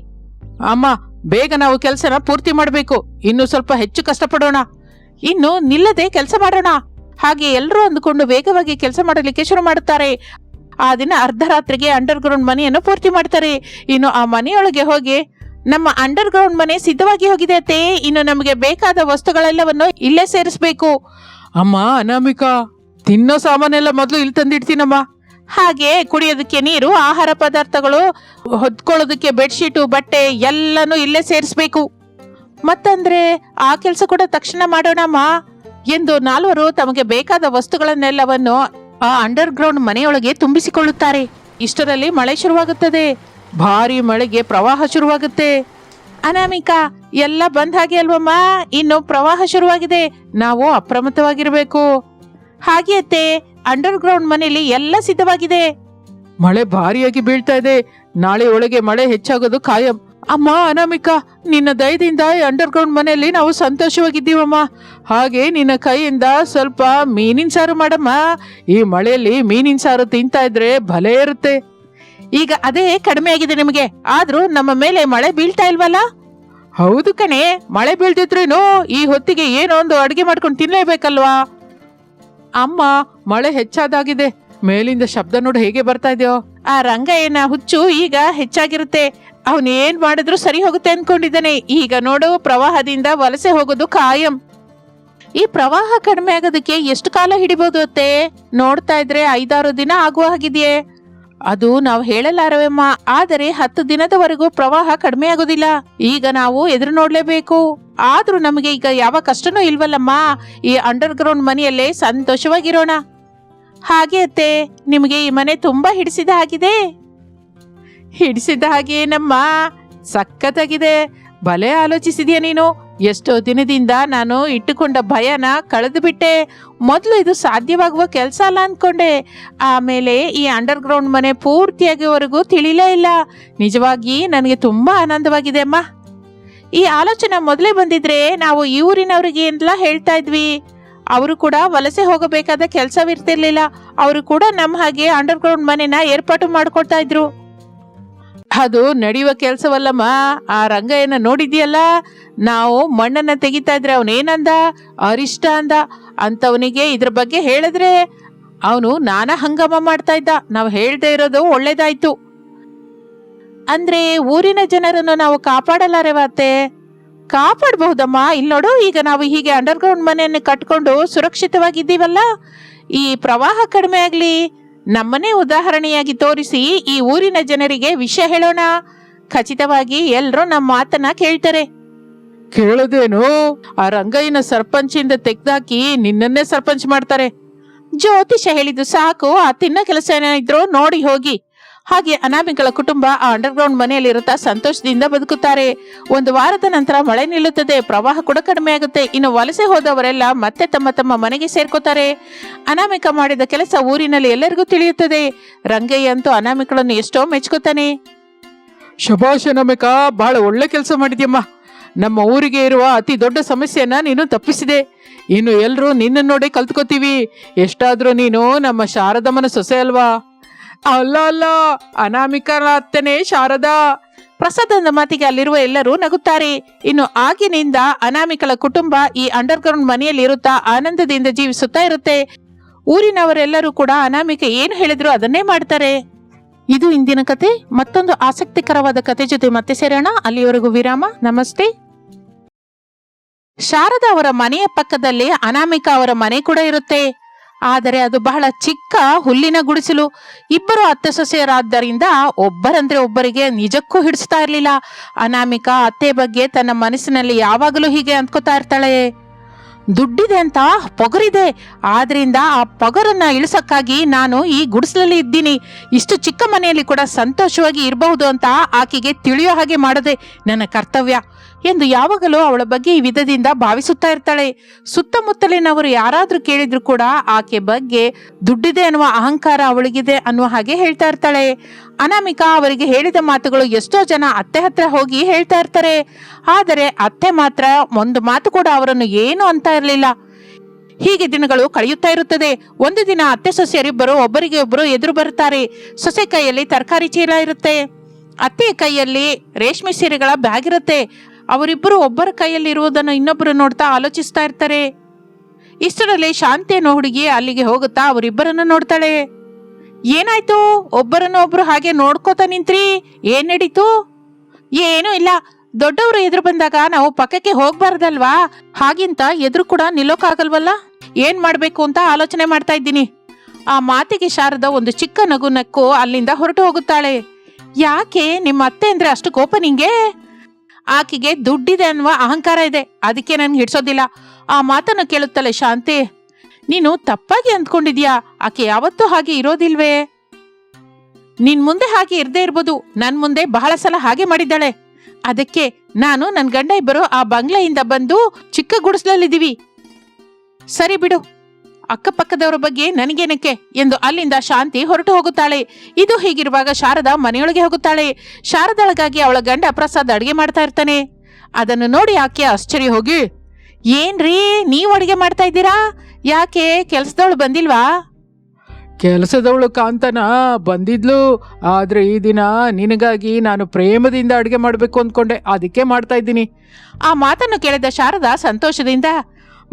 ಅಮ್ಮ, ಬೇಗ ನಾವು ಕೆಲಸನ ಪೂರ್ತಿ ಮಾಡಬೇಕು. ಇನ್ನು ಸ್ವಲ್ಪ ಹೆಚ್ಚು ಕಷ್ಟಪಡೋಣ. ಇನ್ನು ನಿಲ್ಲದೆ ಕೆಲಸ ಮಾಡೋಣ. ಹಾಗೆ ಎಲ್ಲರೂ ಅಂದುಕೊಂಡು ವೇಗವಾಗಿ ಕೆಲಸ ಮಾಡಲಿಕ್ಕೆ ಶುರು ಮಾಡುತ್ತಾರೆ. ಆ ದಿನ ಅರ್ಧರಾತ್ರಿಗೆ ಅಂಡರ್ ಗ್ರೌಂಡ್ ಮನೆಯನ್ನು ಪೂರ್ತಿ ಮಾಡ್ತಾರೆ. ಇನ್ನು ಆ ಮನೆಯೊಳಗೆ ಹೋಗಿ ನಮ್ಮ ಅಂಡರ್ ಗ್ರೌಂಡ್ ಮನೆ ಸಿದ್ಧವಾಗಿ ಹೋಗಿದೆ ಅತ್ತೆ. ಇನ್ನು ನಮಗೆ ಬೇಕಾದ ವಸ್ತುಗಳೆಲ್ಲವನ್ನು ಇಲ್ಲೇ ಸೇರಿಸಬೇಕು. ಅಮ್ಮ, ಅನಾಮಿಕಾ, ತಿನ್ನೋ ಸಾಮಾನೆಲ್ಲ ಮೊದಲು ಇಲ್ಲಿ ತಂದಿಡ್ತೀನಮ್ಮ. ಹಾಗೆ ಕುಡಿಯೋದಕ್ಕೆ ನೀರು, ಆಹಾರ ಪದಾರ್ಥಗಳು ಹೊದ್ಕೊಳ್ಳೋದಕ್ಕೆ ಬೆಡ್ಶೀಟು, ಬಟ್ಟೆ ಎಲ್ಲನೂ ಇಲ್ಲೇ ಸೇರಿಸ್ಬೇಕು. ಮತ್ತಂದ್ರೆ ಆ ಕೆಲಸ ಕೂಡ ತಕ್ಷಣ ಮಾಡೋಣಮ್ಮ ಎಂದು ನಾಲ್ವರು ತಮಗೆ ಬೇಕಾದ ವಸ್ತುಗಳನ್ನೆಲ್ಲವನ್ನು ಆ ಅಂಡರ್ ಗ್ರೌಂಡ್ ಮನೆಯೊಳಗೆ ತುಂಬಿಸಿಕೊಳ್ಳುತ್ತಾರೆ. ಇಷ್ಟರಲ್ಲಿ ಮಳೆ ಶುರುವಾಗುತ್ತದೆ. ಭಾರಿ ಮಳೆಗೆ ಪ್ರವಾಹ ಶುರುವಾಗುತ್ತೆ. ಅನಾಮಿಕಾ, ಎಲ್ಲ ಬಂದ್ ಹಾಗೆ ಅಲ್ವಮ್ಮ? ಇನ್ನು ಪ್ರವಾಹ ಶುರುವಾಗಿದೆ. ನಾವು ಅಪ್ರಮತ್ತವಾಗಿರ್ಬೇಕು. ಹಾಗೆ ಅಂಡರ್ ಗ್ರೌಂಡ್ ಮನೆಯಲ್ಲಿ ಎಲ್ಲ ಸಿದ್ಧವಾಗಿದೆ. ಮಳೆ ಭಾರಿಯಾಗಿ ಬೀಳ್ತಾ ಇದೆ. ನಾಳೆ ಒಳಗೆ ಮಳೆ ಹೆಚ್ಚಾಗೋದು ಖಾಯಂ. ಅಮ್ಮ ಅನಾಮಿಕಾ ನಿನ್ನ ದಯದಿಂದ ಅಂಡರ್ ಗ್ರೌಂಡ್ ಮನೆಯಲ್ಲಿ ನಾವು ಸಂತೋಷವಾಗಿದ್ದೀವಮ್ಮ. ಹಾಗೆ ನಿನ್ನ ಕೈಯಿಂದ ಸ್ವಲ್ಪ ಮೀನಿನ ಸಾರು ಮಾಡಮ್ಮ. ಈ ಮಳೆಯಲ್ಲಿ ಮೀನಿನ ಸಾರು ತಿಂತಾ ಇದ್ರೆ ಭಲೇ ಇರುತ್ತೆ. ಈಗ ಅದೇ ಕಡಿಮೆ ಆಗಿದೆ ನಿಮಗೆ. ಆದ್ರೂ ನಮ್ಮ ಮೇಲೆ ಮಳೆ ಬೀಳ್ತಾ ಇಲ್ವಲ್ಲ? ಹೌದು ಕಣೆ ಮಳೆ ಬೀಳ್ತಿದ್ರೇನು ಈ ಹೊತ್ತಿಗೆ ಏನೋ ಒಂದು ಅಡಿಗೆ ಮಾಡ್ಕೊಂಡು ತಿನ್ಲೇಬೇಕಲ್ವಾ? ಅಮ್ಮ, ಮಳೆ ಹೆಚ್ಚಾದಾಗಿದೆ. ಮೇಲಿಂದ ಶಬ್ದ ನೋಡು ಹೇಗೆ ಬರ್ತಾ ಇದೆಯೋ? ಆ ರಂಗಯ್ಯನ ಹುಚ್ಚು ಈಗ ಹೆಚ್ಚಾಗಿರುತ್ತೆ. ಅವನ್ ಏನ್ ಮಾಡಿದ್ರು ಸರಿ ಹೋಗುತ್ತೆ ಅನ್ಕೊಂಡಿದ್ದಾನೆ. ಈಗ ನೋಡು, ಪ್ರವಾಹದಿಂದ ವಲಸೆ ಹೋಗೋದು ಕಾಯಂ. ಈ ಪ್ರವಾಹ ಕಡಿಮೆ ಆಗೋದಕ್ಕೆ ಎಷ್ಟು ಕಾಲ ಹಿಡಿಬಹುದು ಅತ್ತೆ? ನೋಡ್ತಾ ಇದ್ರೆ ಐದಾರು ದಿನ ಆಗುವ ಹಾಗಿದೆಯೇ? ಅದು ನಾವು ಹೇಳಲಾರವೆಮ್ಮ. ಆದರೆ ಹತ್ತು ದಿನದವರೆಗೂ ಪ್ರವಾಹ ಕಡಿಮೆ ಆಗೋದಿಲ್ಲ. ಈಗ ನಾವು ಎದುರು ನೋಡ್ಲೇಬೇಕು. ಆದ್ರೂ ನಮಗೆ ಈಗ ಯಾವ ಕಷ್ಟನೂ ಇಲ್ವಲ್ಲಮ್ಮ? ಈ ಅಂಡರ್ ಗ್ರೌಂಡ್ ಮನೆಯಲ್ಲೇ ಸಂತೋಷವಾಗಿರೋಣ. ಹಾಗೆ ಅತ್ತೆ, ನಿಮಗೆ ಈ ಮನೆ ತುಂಬಾ ಹಿಡಿಸಿದ ಹಾಗಿದೆ. ಹಿಡಿಸಿದ ಹಾಗೆ ಸಖತ್ತಾಗಿದೆ. ಭಲೆ ಆಲೋಚಿಸಿದ್ಯಾ ನೀನು? ಎಷ್ಟೋ ದಿನದಿಂದ ನಾನು ಇಟ್ಟುಕೊಂಡ ಭಯನ ಕಳೆದು ಬಿಟ್ಟೆ ಮೊದಲು ಇದು ಸಾಧ್ಯವಾಗುವ ಕೆಲಸ ಅಲ್ಲ ಅಂದ್ಕೊಂಡೆ ಆಮೇಲೆ ಈ ಅಂಡರ್ ಗ್ರೌಂಡ್ ಮನೆ ಪೂರ್ತಿಯಾಗಿವರೆಗೂ ತಿಳಿಲೇ ಇಲ್ಲ. ನಿಜವಾಗಿ ನನಗೆ ತುಂಬಾ ಆನಂದವಾಗಿದೆ ಅಮ್ಮ. ಈ ಆಲೋಚನೆ ಮೊದಲೇ ಬಂದಿದ್ರೆ ನಾವು ಈ ಊರಿನವರಿಗೆ ಎಲ್ಲ ಹೇಳ್ತಾ ಇದ್ವಿ. ಅವರು ಕೂಡ ವಲಸೆ ಹೋಗಬೇಕಾದ ಕೆಲಸವಿರ್ತಿರ್ಲಿಲ್ಲ. ಅವರು ಕೂಡ ನಮ್ಮ ಹಾಗೆ ಅಂಡರ್ ಗ್ರೌಂಡ್ ಮನೆನ ಏರ್ಪಾಟು ಮಾಡ್ಕೊಳ್ತಾ ಇದ್ರು. ಅದು ನಡೆಯುವ ಕೆಲಸವಲ್ಲಮ್ಮ. ಆ ರಂಗಯ್ಯನ ನೋಡಿದ್ಯಲ್ಲ? ನಾವು ಮಣ್ಣನ್ನ ತೆಗಿತಾ ಇದ್ರೆ ಅವನೇನಂದ ಅರಿಷ್ಟ ಅಂದ. ಅಂತವನಿಗೆ ಇದ್ರ ಬಗ್ಗೆ ಹೇಳಿದ್ರೆ ಅವನು ನಾನಾ ಹಂಗಮ್ಮ ಮಾಡ್ತಾ ಇದ್ದ. ನಾವು ಹೇಳ್ದೇ ಇರೋದು ಒಳ್ಳೇದಾಯ್ತು. ಅಂದ್ರೆ ಊರಿನ ಜನರನ್ನು ನಾವು ಕಾಪಾಡಲಾರೆವತ್ತೆ ಕಾಪಾಡಬಹುದಮ್ಮ? ಇಲ್ಲಿ ನೋಡು ಈಗ ನಾವು ಹೀಗೆ ಅಂಡರ್ಗ್ರೌಂಡ್ ಮನೆಯನ್ನು ಕಟ್ಕೊಂಡು ಸುರಕ್ಷಿತವಾಗಿದ್ದೀವಲ್ಲ? ಈ ಪ್ರವಾಹ ಕಡಿಮೆ ಆಗ್ಲಿ. ನಮ್ಮನೇ ಉದಾಹರಣೆಯಾಗಿ ತೋರಿಸಿ ಈ ಊರಿನ ಜನರಿಗೆ ವಿಷಯ ಹೇಳೋಣ. ಖಚಿತವಾಗಿ ಎಲ್ಲರೂ ನಮ್ಮ ಮಾತನ್ನ ಕೇಳ್ತಾರೆ. ಕೇಳದೇನು? ಆ ರಂಗಯ್ಯನ ಸರ್ಪಂಚಿಂದ ತೆಗ್ದಾಕಿ ನಿನ್ನನ್ನೇ ಸರ್ಪಂಚ್ ಮಾಡ್ತಾರೆ. ಜ್ಯೋತಿಷ ಹೇಳಿದ್ದು ಸಾಕು ಆ ತಿನ್ನ ಕೆಲಸ ಏನಾದ್ರು ನೋಡಿ ಹೋಗಿ. ಹಾಗೆ ಅನಾಮಿಗಳ ಕುಟುಂಬ ಆ ಅಂಡರ್ಗ್ರೌಂಡ್ ಮನೆಯಲ್ಲಿರುತ್ತಾ ಸಂತೋಷದಿಂದ ಬದುಕುತ್ತಾರೆ. ಒಂದು ವಾರದ ನಂತರ ಮಳೆ ನಿಲ್ಲುತ್ತದೆ, ಪ್ರವಾಹ ಕೂಡ ಕಡಿಮೆ ಆಗುತ್ತೆ. ಇನ್ನು ವಲಸೆ ಹೋದವರೆಲ್ಲ ಮತ್ತೆ ತಮ್ಮ ತಮ್ಮ ಮನೆಗೆ ಸೇರ್ಕೋತಾರೆ. ಅನಾಮಿಕ ಮಾಡಿದ ಕೆಲಸ ಊರಿನಲ್ಲಿ ಎಲ್ಲರಿಗೂ ತಿಳಿಯುತ್ತದೆ. ರಂಗಯ್ಯ ಅಂತೂ ಅನಾಮಿಕಳನ್ನು ಎಷ್ಟೋ ಮೆಚ್ಕೋತಾನೆ. ಶಭಾಷ್ ನಮಿಕ ಬಹಳ ಒಳ್ಳೆ ಕೆಲಸ ಮಾಡಿದ್ಯಮ್ಮ. ನಮ್ಮ ಊರಿಗೆ ಇರುವ ಅತಿ ದೊಡ್ಡ ಸಮಸ್ಯೆಯನ್ನ ನೀನು ತಪ್ಪಿಸಿದೆ. ಇನ್ನು ಎಲ್ಲರೂ ನಿನ್ನ ನೋಡಿ ಕಲ್ತ್ಕೋತೀವಿ. ಎಷ್ಟಾದರೂ ನೀನು ನಮ್ಮ ಶಾರದಮ್ಮನ ಸೊಸೆ ಅಲ್ವಾ? ಅಲ್ಲ ಅಲ್ಲ ಅನಾಮಿಕನ ಅತ್ತೆನೇ ಶಾರದಾ. ಪ್ರಸಾದನ ಮಾತಿಗೆ ಅಲ್ಲಿರುವ ಎಲ್ಲರೂ ನಗುತ್ತಾರೆ. ಇನ್ನು ಆಗಿನಿಂದ ಅನಾಮಿಕಳ ಕುಟುಂಬ ಈ ಅಂಡರ್ಗ್ರೌಂಡ್ ಮನೆಯಲ್ಲಿ ಇರುತ್ತಾ ಆನಂದದಿಂದ ಜೀವಿಸುತ್ತಾ ಇರುತ್ತೆ. ಊರಿನವರೆಲ್ಲರೂ ಕೂಡ ಅನಾಮಿಕ ಏನು ಹೇಳಿದ್ರು ಅದನ್ನೇ ಮಾಡ್ತಾರೆ. ಇದು ಇಂದಿನ ಕತೆ. ಮತ್ತೊಂದು ಆಸಕ್ತಿಕರವಾದ ಕತೆ ಜೊತೆ ಮತ್ತೆ ಸೇರೋಣ. ಅಲ್ಲಿಯವರೆಗೂ ವಿರಾಮ. ನಮಸ್ತೆ. ಶಾರದಾ ಅವರ ಮನೆಯ ಪಕ್ಕದಲ್ಲಿ ಅನಾಮಿಕ ಅವರ ಮನೆ ಕೂಡ ಇರುತ್ತೆ. ಆದರೆ ಅದು ಬಹಳ ಚಿಕ್ಕ ಹುಲ್ಲಿನ ಗುಡಿಸಲು. ಇಬ್ಬರು ಅತ್ತೆ ಸೊಸೆಯರಾದ್ದರಿಂದ ಒಬ್ಬರಂದ್ರೆ ಒಬ್ಬರಿಗೆ ನಿಜಕ್ಕೂ ಹಿಡಿಸ್ತಾ ಇರಲಿಲ್ಲ. ಅನಾಮಿಕ ಅತ್ತೆ ಬಗ್ಗೆ ತನ್ನ ಮನಸ್ಸಿನಲ್ಲಿ ಯಾವಾಗಲೂ ಹೀಗೆ ಅಂದ್ಕೋತಾ ಇರ್ತಾಳೆ. ದುಡ್ಡಿದೆ ಅಂತ ಪೊಗರಿದೆ. ಆದ್ರಿಂದ ಆ ಪೊಗರನ್ನ ಇಳಿಸಕ್ಕಾಗಿ ನಾನು ಈ ಗುಡಿಸಲಲ್ಲಿ ಇದ್ದೀನಿ. ಇಷ್ಟು ಚಿಕ್ಕ ಮನೆಯಲ್ಲಿ ಕೂಡ ಸಂತೋಷವಾಗಿ ಇರಬಹುದು ಅಂತ ಆಕೆಗೆ ತಿಳಿಯೋ ಹಾಗೆ ಮಾಡದೆ ನನ್ನ ಕರ್ತವ್ಯ. ಎಂದು ಯಾವಾಗಲೂ ಅವಳ ಬಗ್ಗೆ ಈ ವಿಧದಿಂದ ಭಾವಿಸುತ್ತಾ ಇರ್ತಾಳೆ. ಸುತ್ತಮುತ್ತಲಿನವರು ಯಾರಾದ್ರೂ ಕೇಳಿದ್ರು ಕೂಡ ಆಕೆ ಬಗ್ಗೆ ದುಡ್ಡಿದೆ ಅನ್ನುವ ಅಹಂಕಾರ ಅವಳಿಗಿದೆ ಅನ್ನುವ ಹಾಗೆ ಹೇಳ್ತಾ ಇರ್ತಾಳೆ. ಅನಾಮಿಕಾ ಅವರಿಗೆ ಹೇಳಿದ ಮಾತುಗಳು ಎಷ್ಟೋ ಜನ ಅತ್ತೆ ಹತ್ರ ಹೋಗಿ ಹೇಳ್ತಾ ಇರ್ತಾರೆ. ಆದರೆ ಅತ್ತೆ ಮಾತ್ರ ಒಂದು ಮಾತು ಕೂಡ ಅವರನ್ನು ಏನು ಅಂತ ಇರಲಿಲ್ಲ. ಹೀಗೆ ದಿನಗಳು ಕಳೆಯುತ್ತಾ ಇರುತ್ತದೆ. ಒಂದು ದಿನ ಅತ್ತೆ ಸೊಸೆಯರಿಬ್ಬರು ಒಬ್ಬರಿಗೆ ಒಬ್ಬರು ಎದುರು ಬರುತ್ತಾರೆ. ಸೊಸೆ ಕೈಯಲ್ಲಿ ತರಕಾರಿ ಚೀಲ ಇರುತ್ತೆ. ಅತ್ತೆಯ ಕೈಯಲ್ಲಿ ರೇಷ್ಮೆ ಸೀರೆಗಳ ಬ್ಯಾಗ್ ಇರುತ್ತೆ. ಅವರಿಬ್ಬರು ಒಬ್ಬರ ಕೈಯಲ್ಲಿ ಇರುವುದನ್ನು ಇನ್ನೊಬ್ಬರು ನೋಡ್ತಾ ಆಲೋಚಿಸ್ತಾ ಇರ್ತಾರೆ. ಇಷ್ಟರಲ್ಲಿ ಶಾಂತಿ ಅನ್ನೋ ಹುಡುಗಿ ಅಲ್ಲಿಗೆ ಹೋಗುತ್ತಾ ಅವರಿಬ್ಬರನ್ನ ನೋಡ್ತಾಳೆ. ಏನಾಯ್ತು? ಒಬ್ಬರನ್ನ ಒಬ್ರು ಹಾಗೆ ನೋಡ್ಕೋತಾ ನಿಂತ್ರಿ? ಏನ್ ನಡೀತು? ಏನೂ ಇಲ್ಲ. ದೊಡ್ಡವರು ಎದುರು ಬಂದಾಗ ನಾವು ಪಕ್ಕಕ್ಕೆ ಹೋಗ್ಬಾರ್ದಲ್ವಾ? ಹಾಗಿಂತ ಎದುರು ಕೂಡ ನಿಲ್ಲೋಕಾಗಲ್ವಲ್ಲ? ಏನ್ ಮಾಡ್ಬೇಕು ಅಂತ ಆಲೋಚನೆ ಮಾಡ್ತಾ ಇದ್ದೀನಿ. ಆ ಮಾತಿಗೆ ಶಾರದ ಒಂದು ಚಿಕ್ಕ ನಗು ನಕ್ಕು ಅಲ್ಲಿಂದ ಹೊರಟು ಹೋಗುತ್ತಾಳೆ. ಯಾಕೆ? ನಿಮ್ಮ ಅತ್ತೆ ಅಂದ್ರೆ ಅಷ್ಟು ಕೋಪ ನಿಂಗೆ? ಆಕೆಗೆ ದುಡ್ಡಿದೆ ಅನ್ನುವ ಅಹಂಕಾರ ಇದೆ. ಅದಕ್ಕೆ ನನ್ಗೆ ಹಿಡ್ಸೋದಿಲ್ಲ. ಆ ಮಾತನ್ನು ಕೇಳುತ್ತಲೆ ಶಾಂತಿ, ನೀನು ತಪ್ಪಾಗಿ ಅಂದ್ಕೊಂಡಿದ್ಯಾ? ಆಕೆ ಯಾವತ್ತೂ ಹಾಗೆ ಇರೋದಿಲ್ವೇ? ನಿನ್ ಮುಂದೆ ಹಾಗೆ ಇರದೇ ಇರ್ಬೋದು. ನನ್ ಮುಂದೆ ಬಹಳ ಸಲ ಹಾಗೆ ಮಾಡಿದ್ದಾಳೆ. ಅದಕ್ಕೆ ನಾನು ನನ್ ಗಂಡ ಇಬ್ಬರು ಆ ಬಂಗ್ಲೆಯಿಂದ ಬಂದು ಚಿಕ್ಕ ಗುಡಿಸ್ಲಲ್ಲಿದ್ದೀವಿ. ಸರಿ ಬಿಡು. ಅಕ್ಕಪಕ್ಕದವರ ಬಗ್ಗೆ ನನಗೇನಕ್ಕೆ ಎಂದು ಅಲ್ಲಿಂದ ಶಾಂತಿ ಹೊರಟು ಹೋಗುತ್ತಾಳೆ. ಇದು ಹೀಗಿರುವಾಗ ಶಾರದಾ ಮನೆಯೊಳಗೆ ಹೋಗುತ್ತಾಳೆ. ಶಾರದಾಳಗಾಗಿ ಅವಳ ಗಂಡ ಪ್ರಸಾದ್ ಅಡಿಗೆ ಮಾಡ್ತಾ ಇರ್ತಾನೆ. ಅದನ್ನು ನೋಡಿ ಆಕೆ ಆಶ್ಚರ್ಯ ಹೋಗಿ ಏನ್ರೀ ನೀವು ಅಡುಗೆ ಮಾಡ್ತಾ ಇದ್ದೀರಾ? ಯಾಕೆ ಕೆಲಸದವಳು ಬಂದಿಲ್ವಾ? ಕೆಲಸದವಳು ಕಾಂತನ ಬಂದಿದ್ಲು. ಆದ್ರೆ ಈ ದಿನ ನಿನಗಾಗಿ ನಾನು ಪ್ರೇಮದಿಂದ ಅಡುಗೆ ಮಾಡಬೇಕು ಅಂದ್ಕೊಂಡೆ. ಅದಕ್ಕೆ ಮಾಡ್ತಾ ಇದ್ದೀನಿ. ಆ ಮಾತನ್ನು ಕೇಳಿದ ಶಾರದಾ ಸಂತೋಷದಿಂದ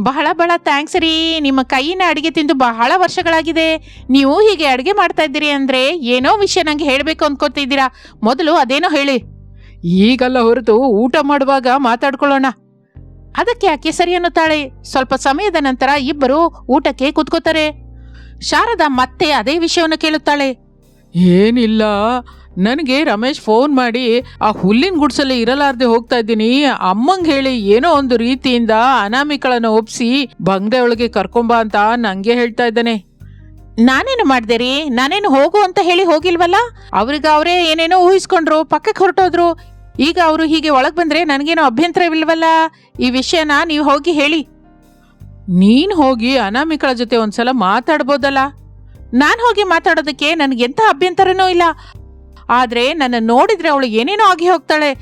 ಬಹಳ ಬಹಳ ಥ್ಯಾಂಕ್ಸ್ ರೀ. ನಿಮ್ಮ ಕೈಯಿನ ಅಡುಗೆ ತಿಂದು ಬಹಳ ವರ್ಷಗಳಾಗಿದೆ. ನೀವು ಹೀಗೆ ಅಡುಗೆ ಮಾಡ್ತಾ ಇದ್ದೀರಿ ಅಂದರೆ ಏನೋ ವಿಷಯ ನಂಗೆ ಹೇಳಬೇಕು ಅಂದ್ಕೊತಿದ್ದೀರಾ ಮೊದಲು ಅದೇನೋ ಹೇಳಿ. ಈಗಲ್ಲ ಹೊರತು ಊಟ ಮಾಡುವಾಗ ಮಾತಾಡ್ಕೊಳ್ಳೋಣ. ಅದಕ್ಕೆ ಆಕೆ ಸರಿ ಅನ್ನುತ್ತಾಳೆ. ಸ್ವಲ್ಪ ಸಮಯದ ನಂತರ ಇಬ್ಬರು ಊಟಕ್ಕೆ ಕೂತ್ಕೋತಾರೆ. ಶಾರದಾ ಮತ್ತೆ ಅದೇ ವಿಷಯವನ್ನು ಕೇಳುತ್ತಾಳೆ. ಏನಿಲ್ಲ. ನನಗೆ ರಮೇಶ್ ಫೋನ್ ಮಾಡಿ ಆ ಹುಲ್ಲಿನ ಗುಡ್ಸಲ್ಲಿ ಇರಲಾರ್ದೆ ಹೋಗ್ತಾ ಇದ್ದೀನಿ. ಅಮ್ಮಂಗೆ ಹೇಳಿ ಏನೋ ಒಂದು ರೀತಿಯಿಂದ ಅನಾಮಿಕಳನ್ನು ಒಪ್ಸಿ ಬಂಗ್ಲೆ ಒಳಗೆ ಕರ್ಕೊಂಬಾ ಅಂತ ನಂಗೆ ಹೇಳ್ತಾ ಇದ್ದಾನೆ. ನಾನೇನು ಮಾಡ್ದೆ ರೀ? ನಾನೇನು ಹೋಗು ಅಂತ ಹೇಳಿ ಹೋಗಿಲ್ವಲ್ಲ? ಅವ್ರಿಗೆ ಅವರೇ ಏನೇನೋ ಊಹಿಸ್ಕೊಂಡ್ರು ಪಕ್ಕಕ್ಕೆ ಹೊರಟೋದ್ರು. ಈಗ ಅವರು ಹೀಗೆ ಒಳಗೆ ಬಂದ್ರೆ ನನಗೇನೋ ಅಭ್ಯಂತರವಿಲ್ವಲ್ಲ? ಈ ವಿಷಯನ ನೀವು ಹೋಗಿ ಹೇಳಿ. ನೀನು ಹೋಗಿ ಅನಾಮಿಕಳ ಜೊತೆ ಒಂದ್ಸಲ ಮಾತಾಡ್ಬೋದಲ್ಲ? ನಾನು ಹೋಗಿ ಮಾತಾಡೋದಕ್ಕೆ ನನಗೆಂತ ಅಭ್ಯಂತರನೂ ಇಲ್ಲ. ಆದ್ರೆ ನನ್ನ ನೋಡಿದ್ರೆ ಅವಳು ಏನೇನೋ ಆಗಿ ಹೋಗ್ತಾಳೆ.